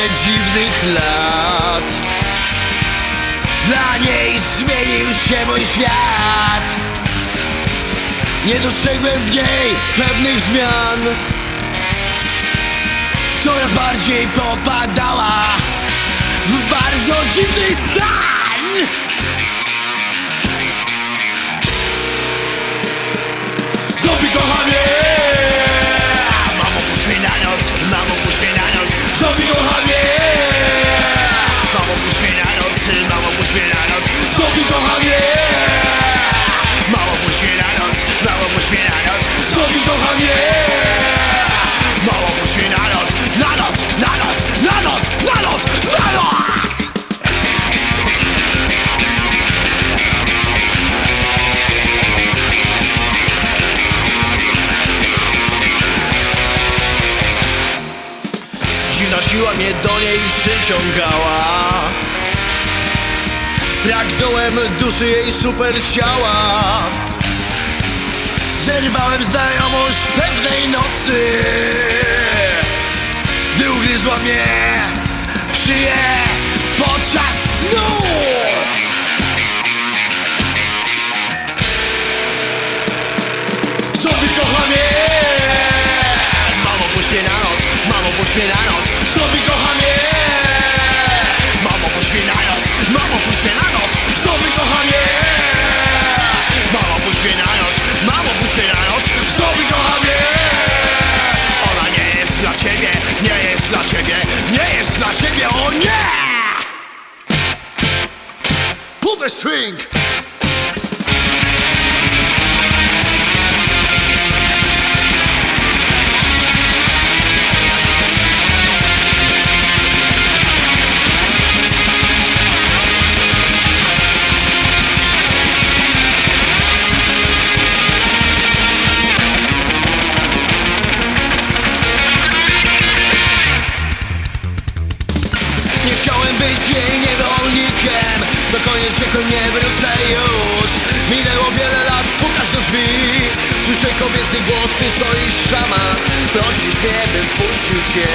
młodych lat. Dla niej zmienił się mój świat. Nie dostrzegłem w niej pewnych zmian. Coraz bardziej popadała W bardzo dziwny stan Zombie kocha mnie Mamo puść mnie na noc Mamo puść mnie na noc. Zombie kocha mnie Mamo puść mnie na noc Na noc, na noc, na noc, na noc, na noc! Dziwna siła mnie do niej przyciągała Pragnąłem duszy jej super ciała. Zerwałem znajomość pewnej nocy. Gdy ugryzła mnie w ciebie Nie jest dla ciebie O nie! Pull the string Nie chciałem być jej niewolnikiem. Do koniec wieku nie wrócę już. Minęło wiele lat, pukasz do drzwi. Słyszę kobiecy głos, ty stoisz sama. Prosisz mnie, bym wpuścił cię.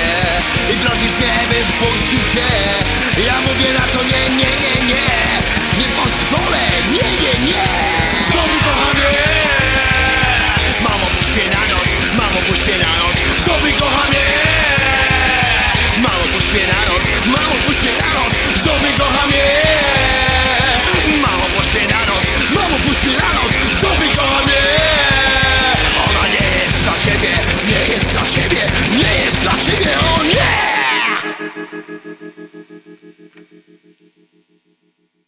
I prosisz mnie, bym wpuścił